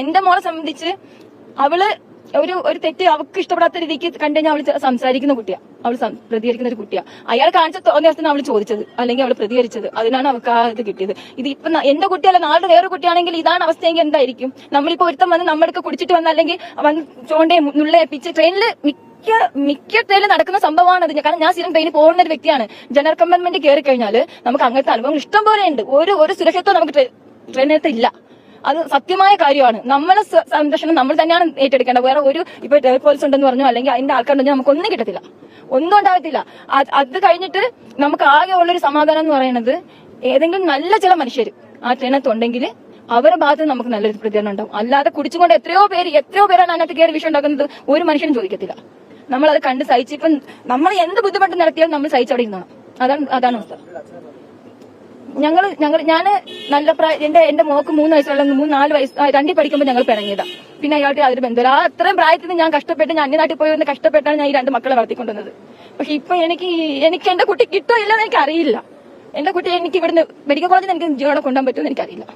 എന്റെ മോളെ സംബന്ധിച്ച് അവൾ ഒരു ഒരു തെറ്റ് അവൾക്ക് ഇഷ്ടപ്പെടാത്ത രീതിക്ക് കണ്ടു കഴിഞ്ഞാൽ അവൾ സംസാരിക്കുന്ന കുട്ടിയാ. അവൾ പ്രതികരിക്കുന്ന ഒരു കുട്ടിയാ. അയാൾ കാണിച്ച തോന്നിയാണ് അവൾ ചോദിച്ചത് അല്ലെങ്കിൽ അവൾ പ്രതികരിച്ചത് അതിനാണ് അവൾക്ക് ആ ഇത് കിട്ടിയത്. ഇത് ഇപ്പൊ എന്റെ കുട്ടിയല്ല നാളെ വേറെ കുട്ടിയാണെങ്കിൽ ഇതാണ് അവസ്ഥയെങ്കിൽ എന്തായിരിക്കും? നമ്മളിപ്പോ ഒരുത്തം വന്ന് നമ്മളൊക്കെ കുടിച്ചിട്ട് വന്നല്ലെങ്കിൽ വന്ന് ചോണ്ടേ നുള്ളേപ്പിച്ച് ട്രെയിനിൽ മിക്ക മിക്ക ട്രെയിനിൽ നടക്കുന്ന സംഭവമാണ് അത്. കാരണം ഞാൻ സ്ഥിരം ട്രെയിനിൽ പോകുന്ന ഒരു വ്യക്തിയാണ്. ജനറൽ കമ്പാർട്ട്മെന്റ് കയറി കഴിഞ്ഞാൽ നമുക്ക് അങ്ങനത്തെ അനുഭവം ഇഷ്ടം പോലെ ഉണ്ട്. ഒരു ഒരു സുരക്ഷിതത്വം നമുക്ക് ട്രെ- ട്രെയിനകത്ത് ഇല്ല. അത് സത്യമായ കാര്യമാണ്. നമ്മളെ സ- സംരക്ഷണം നമ്മൾ തന്നെയാണ് ഏറ്റെടുക്കേണ്ടത്. വേറെ ഒരു ഇപ്പൊ പോലീസ് ഉണ്ടെന്ന് പറഞ്ഞു അല്ലെങ്കിൽ അതിന്റെ ആൾക്കാരുണ്ടെങ്കിൽ നമുക്ക് ഒന്നും കിട്ടത്തില്ല. ഒന്നും ഉണ്ടാകത്തില്ല. അത് കഴിഞ്ഞിട്ട് നമുക്ക് ആകെ ഉള്ളൊരു സമാധാനം എന്ന് പറയുന്നത് ഏതെങ്കിലും നല്ല ചില മനുഷ്യർ ആ ട്രെയിനത്തുണ്ടെങ്കിൽ അവരുടെ ഭാഗത്ത് നമുക്ക് നല്ലൊരു പ്രതികരണം ഉണ്ടാവും. അല്ലാതെ കുടിച്ചുകൊണ്ട് എത്രയോ പേര് എത്രയോ പേരാണ് അതിനകത്ത് കയറി വിഷയം ഉണ്ടാക്കുന്നത് ഒരു മനുഷ്യനും ചോദിക്കത്തില്ല. നമ്മൾ അത് കണ്ട് സഹിച്ച് ഇപ്പം നമ്മൾ എന്ത് ബുദ്ധിമുട്ട് നടത്തിയാലും നമ്മൾ സഹിച്ചവിടെ ഇരുന്നോണം. അതാണ് അതാണ് അവസ്ഥ. ഞങ്ങൾ ഞങ്ങൾ ഞാൻ നല്ല പ്രായം എന്റെ എന്റെ മോക്ക് മൂന്ന് വയസ്സുള്ള മൂന്ന് നാല് വയസ്സ് രണ്ടി പഠിക്കുമ്പോൾ ഞങ്ങൾ പിണങ്ങിയതാ. പിന്നെ അയാളുടെ അതൊരു ബന്ധമില്ല ആ അത്രയും പ്രായത്തിൽ ഞാൻ കഷ്ടപ്പെട്ട് ഞാൻ അന്യനാട്ടിൽ പോയി വന്ന് കഷ്ടപ്പെട്ടാണ് ഞാൻ ഈ രണ്ട് മക്കളെ വളർത്തിക്കൊണ്ടുവന്നത്. പക്ഷെ ഇപ്പൊ എനിക്ക് എനിക്ക് എന്റെ കുട്ടി കിട്ടോ ഇല്ലെന്ന് എനിക്ക് അറിയില്ല എന്റെ കുട്ടി എനിക്ക് ഇവിടുന്ന് മെഡിക്കൽ കോളേജിൽ എനിക്ക് ജീവനോടെ കൊണ്ടുപോകാൻ പറ്റുമെന്ന് എനിക്കറിയില്ല.